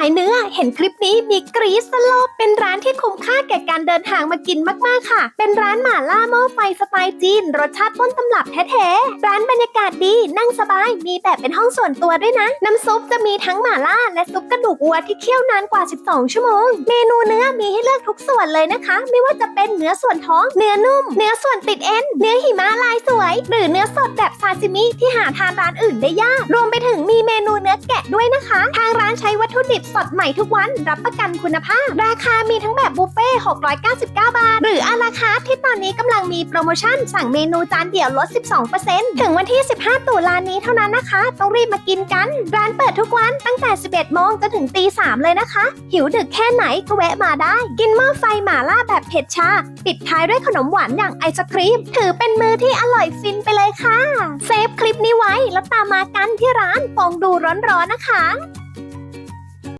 ายเนื้อ เห็นคลิปนี้มีกรี๊ดสลบเป็นร้านที่คุ้มค่าแก่การเดินทางมากินมากๆค่ะ เป็นร้านหม่าล่าหม้อไฟสไตล์จีน รสชาติต้นตำรับแท้ๆ ร้านบรรยากาศดีนั่งสบายมีแบบเป็นห้องส่วนตัวด้วยนะ น้ำซุปจะมีทั้งหม่าล่า และซุปกระดูกวัวที่เคี่ยวนานกว่า 12 ชั่วโมง เมนูเนื้อมีให้เลือกทุกส่วนเลยนะคะ ไม่ว่าจะเป็นเนื้อส่วนท้อง เนื้อนุ่ม เนื้อส่วนติดเอ็น เนื้อหิมะลายสวย หรือเนื้อสดแบบซาซิมิที่หาทานร้านอื่นได้ยาก รวมไปถึงมีเมนูเนื้อแกะด้วยนะคะ ทางร้านใช้วัตถุดิบสดใหม่ทุกวัน รับประกันคุณภาพ ราคามีทั้งแบบบุฟเฟ่699 บาท หรืออาราคาร์ทที่ตอนนี้กำลังมีโปรโมชั่น สั่งเมนูจานเดียวลด 12%ถึงวันที่ 15 ตุลานี้เท่านั้นนะคะ ต้องรีบมากินกัน ร้านเปิดทุกวันตั้งแต่ 11 โมงจนถึงตี 3 เลยนะคะ หิวดึกแค่ไหนก็แวะมาได้ กินหม้อไฟหม่าล่าแบบเผ็ดชา ปิดท้ายด้วยขนมหวานอย่างไอศครีม ถือเป็นมือที่อร่อยฟินไปเลยค่ะ เซฟคลิปนี้ไว้แล้วตามมากันที่ร้านฟองดูร้อนๆนะคะ